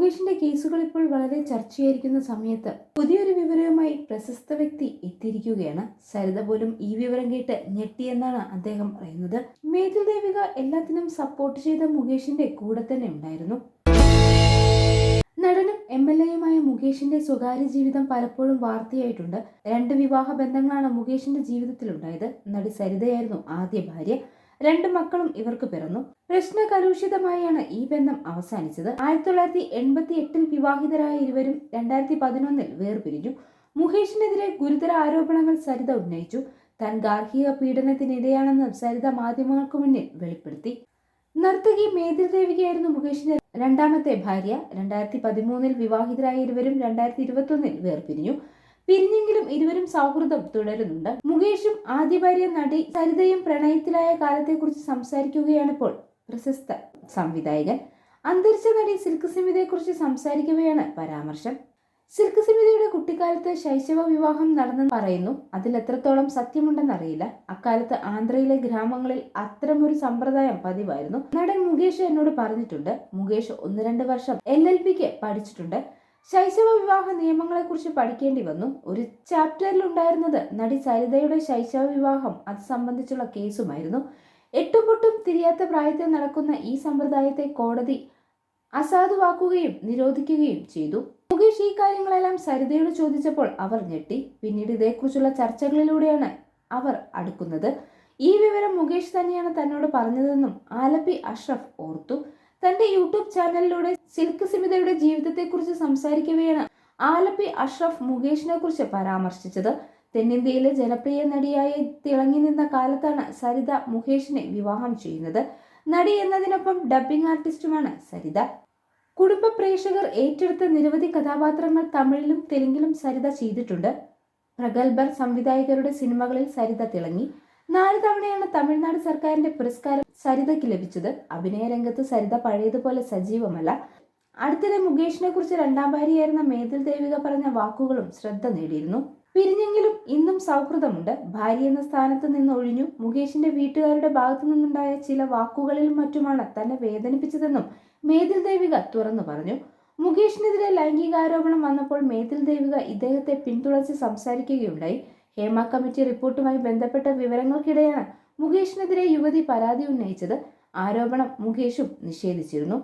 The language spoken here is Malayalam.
മുകേഷിന്റെ കേസുകൾ ഇപ്പോൾ വളരെ ചർച്ചയായിരിക്കുന്ന സമയത്ത് പുതിയൊരു വിവരവുമായി പ്രശസ്ത വ്യക്തി എത്തിയിരിക്കുകയാണ്. സരിത പോലും ഈ വിവരം കേട്ട് ഞെട്ടിയെന്നാണ് അദ്ദേഹം പറയുന്നത്. മേതു ദേവിക എല്ലാത്തിനും സപ്പോർട്ട് ചെയ്ത മുകേഷിന്റെ കൂടെ തന്നെ ഉണ്ടായിരുന്നു. നടനും എം എൽ എയുമായ മുകേഷിന്റെ സ്വകാര്യ ജീവിതം പലപ്പോഴും വാർത്തയായിട്ടുണ്ട്. രണ്ട് വിവാഹ ബന്ധങ്ങളാണ് മുകേഷിന്റെ ജീവിതത്തിലുണ്ടായത്. നടി സരിതയായിരുന്നു ആദ്യ ഭാര്യ. രണ്ട് മക്കളും ഇവർക്ക് പിറന്നു. പ്രശ്ന കലുഷിതമായാണ് ഈ ബന്ധം അവസാനിച്ചത്. ആയിരത്തി തൊള്ളായിരത്തി എൺപത്തി എട്ടിൽ വിവാഹിതരായ ഇരുവരും രണ്ടായിരത്തി പതിനൊന്നിൽ വേർപിരിഞ്ഞു. മുഹേഷിനെതിരെ ഗുരുതര ആരോപണങ്ങൾ സരിത ഉന്നയിച്ചു. താൻ ഗാർഹിക പീഡനത്തിനിരയാണെന്ന് സരിത മാധ്യമങ്ങൾക്ക് മുന്നിൽ വെളിപ്പെടുത്തി. നർത്തകി മേതിൽ ദേവികയായിരുന്നു മുകേഷിന്റെ രണ്ടാമത്തെ ഭാര്യ. രണ്ടായിരത്തി പതിമൂന്നിൽ വിവാഹിതരായ ഇരുവരും രണ്ടായിരത്തി ഇരുപത്തൊന്നിൽ വേർപിരിഞ്ഞു. പിരിഞ്ഞെങ്കിലും ഇരുവരും സൗഹൃദം തുടരുന്നുണ്ട്. മുകേഷും ആദ്യ ഭാര്യ നടി സരിതയും പ്രണയത്തിലായ കാലത്തെക്കുറിച്ച് സംസാരിക്കുകയാണിപ്പോൾ പ്രശസ്ത സംവിധായകൻ. അന്തരിച്ച നടി സിൽക്ക് സിമിതയെക്കുറിച്ച് സംസാരിക്കവെയാണ് പരാമർശം. സിൽക്ക് സിമിതയുടെ കുട്ടിക്കാലത്ത് ശൈശവ വിവാഹം നടന്നെന്ന് പറയുന്നു. അതിൽ എത്രത്തോളം സത്യമുണ്ടെന്നറിയില്ല അക്കാലത്ത് ആന്ധ്രയിലെ ഗ്രാമങ്ങളിൽ അത്തരമൊരു സമ്പ്രദായം പതിവായിരുന്നു. നടൻ മുകേഷ് എന്നോട് പറഞ്ഞിട്ടുണ്ട്. മുകേഷ് ഒന്ന് രണ്ട് വർഷം എൽ എൽ പിക്ക് പഠിച്ചിട്ടുണ്ട്. ശൈശവ വിവാഹ നിയമങ്ങളെക്കുറിച്ച് പഠിക്കേണ്ടി വന്നു. ഒരു ചാപ്റ്ററിൽ ഉണ്ടായിരുന്നത് നടി സരിതയുടെ ശൈശവ വിവാഹം അത് സംബന്ധിച്ചുള്ള കേസുമായിരുന്നു. എട്ടുപൊട്ടും തിരിയാത്ത പ്രായത്തിൽ നടക്കുന്ന ഈ സമ്പ്രദായത്തെ കോടതി അസാധുവാക്കുകയും നിരോധിക്കുകയും ചെയ്തു. മുകേഷ് ഈ കാര്യങ്ങളെല്ലാം സരിതയോട് ചോദിച്ചപ്പോൾ അവർ ഞെട്ടി. പിന്നീട് ഇതേക്കുറിച്ചുള്ള ചർച്ചകളിലൂടെയാണ് അവർ അടുക്കുന്നത്. ഈ വിവരം മുകേഷ് തന്നെയാണ് തന്നോട് പറഞ്ഞതെന്നും ആലപ്പി അഷ്റഫ് ഓർത്തു. തന്റെ യൂട്യൂബ് ചാനലിലൂടെ സിൽക്ക് സിമിതയുടെ ജീവിതത്തെക്കുറിച്ച് സംസാരിക്കവെയാണ് ആലപ്പി അഷ്റഫ് മുകേഷിനെ കുറിച്ച് പരാമർശിച്ചത്. തെന്നിന്ത്യയിലെ ജനപ്രിയ നടിയായി തിളങ്ങി നിന്ന കാലത്താണ് സരിത മുകേഷിനെ വിവാഹം ചെയ്യുന്നത്. നടി എന്നതിനൊപ്പം ഡബ്ബിംഗ് ആർട്ടിസ്റ്റുമാണ് സരിത. കുടുംബ പ്രേക്ഷകർ ഏറ്റെടുത്ത നിരവധി കഥാപാത്രങ്ങൾ തമിഴിലും തെലുങ്കിലും സരിത ചെയ്തിട്ടുണ്ട്. പ്രഗത്ഭർ സംവിധായകരുടെ സിനിമകളിൽ സരിത തിളങ്ങി. നാല് തവണയാണ് തമിഴ്നാട് സർക്കാരിന്റെ പുരസ്കാരം സരിതയ്ക്ക് ലഭിച്ചത്. അഭിനയ രംഗത്ത് സരിത പഴയതുപോലെ സജീവമല്ല. അടുത്തിടെ മുകേഷിനെ കുറിച്ച് രണ്ടാം ഭാര്യയായിരുന്ന മേതിൽ ദേവിക പറഞ്ഞ വാക്കുകളും ശ്രദ്ധ നേടിയിരുന്നു. പിരിഞ്ഞെങ്കിലും ഇന്നും സൗഹൃദമുണ്ട്. ഭാര്യ എന്ന സ്ഥാനത്ത് നിന്ന് ഒഴിഞ്ഞു മുകേഷിന്റെ വീട്ടുകാരുടെ ഭാഗത്തു നിന്നുണ്ടായ ചില വാക്കുകളിലും മറ്റുമാണ് തന്നെ വേദനിപ്പിച്ചതെന്നും മേതിൽ ദേവിക തുറന്നു പറഞ്ഞു. മുകേഷിനെതിരെ ലൈംഗികാരോപണം വന്നപ്പോൾ മേതിൽ ദേവിക ഇദ്ദേഹത്തെ പിന്തുണച്ച് സംസാരിക്കുകയുണ്ടായി. ഹേമ കമ്മിറ്റി റിപ്പോർട്ടുമായി ബന്ധപ്പെട്ട വിവരങ്ങൾക്കിടെയാണ് മുകേഷിനെതിരെ യുവതി പരാതി ഉന്നയിച്ചത്. ആരോപണം മുകേഷും നിഷേധിച്ചിരുന്നു.